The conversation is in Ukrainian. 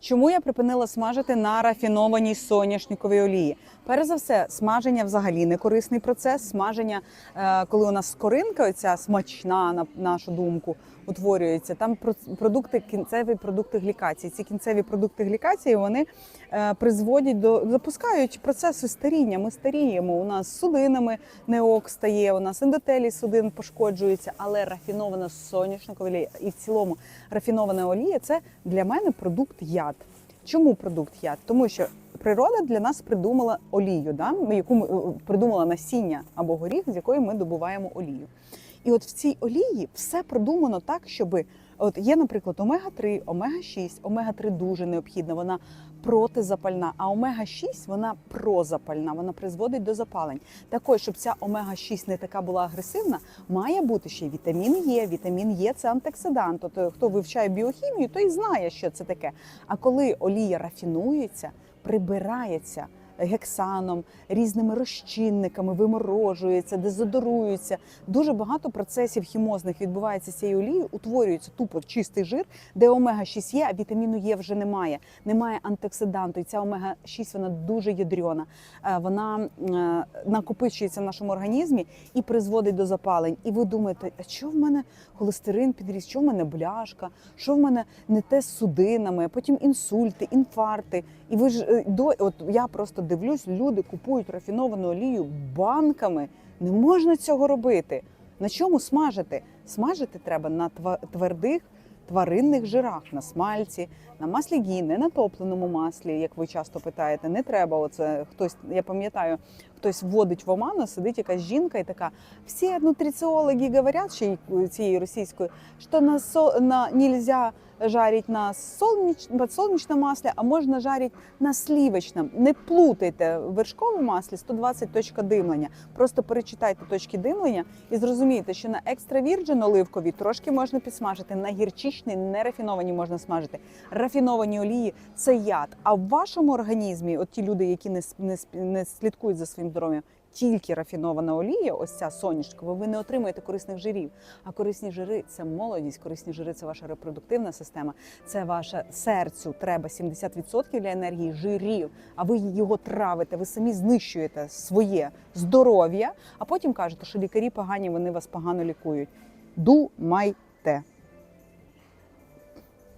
Чому я припинила смажити на рафінованій соняшниковій олії? Перш за все, смаження взагалі не корисний процес. Смаження, е, коли у нас скоринка, оця смачна, на нашу думку, утворюється. Там про- продукти, кінцеві продукти глікації. Ці кінцеві продукти глікації вони е, призводять до запускають процеси старіння. Ми старіємо. У нас судинами неок стає, у нас ендотелій судин пошкоджується, але рафінована соняшникова олія і в цілому рафінована олія це для мене продукт яд. Чому продукт яд? Тому що природа для нас придумала олію, да? яку ми е, придумала насіння або горіх, з якої ми добуваємо олію. І от в цій олії все продумано так, щоб от є, наприклад, омега-3, омега-6. Омега-3 дуже необхідна, вона протизапальна, а омега-6 вона прозапальна, вона призводить до запалень. Також, щоб ця омега-6 не така була агресивна, має бути ще вітамін Е. Вітамін Е це антиоксидант. Тобто, хто вивчає біохімію, той знає, що це таке. А коли олія рафінується, прибирається гексаном, різними розчинниками, виморожується, дезодорується. Дуже багато процесів хімозних відбувається з цією олією, утворюється тупо чистий жир, де омега-6 є, а вітаміну Е вже немає. Немає антиоксиданту. І ця омега-6 вона дуже ядрена. Е, Вона е, накопичується в нашому організмі і призводить до запалень. І ви думаєте, а що в мене холестерин підріс, що в мене бляшка, що в мене не те з судинами, потім інсульти, інфаркти. І ви ж е, до от я просто дивлюсь, люди купують рафіновану олію банками. Не можна цього робити. На чому смажити? Смажити треба на твердих тваринних жирах, на смальці, на маслі гі, не на топленому маслі, як ви часто питаєте. Не треба. Оце хтось, я пам'ятаю, хтось вводить в оману, сидить якась жінка і така. Всі нутриціологи говорять, ще цієї російської, що на со на нельзя жарить на солнеч... подсолнечном масле, а можна жарить на сливочном. Не плутайте в вершковому маслі 120 точка димлення. Просто перечитайте точки димлення і зрозумієте, що на екстра вірджин оливкові трошки можна підсмажити, на гірчичні, нерафіновані можна смажити. Рафіновані олії це яд. А в вашому організмі, от ті люди, які не, не, не слідкують за своїм здоров'ям, тільки рафінована олія, ось ця соняшкова, ви не отримаєте корисних жирів. А корисні жири це молодість, корисні жири це ваша репродуктивна система, це ваше серцю. Треба 70% для енергії жирів. А ви його травите, ви самі знищуєте своє здоров'я, а потім кажете, що лікарі погані, вони вас погано лікують. Думайте.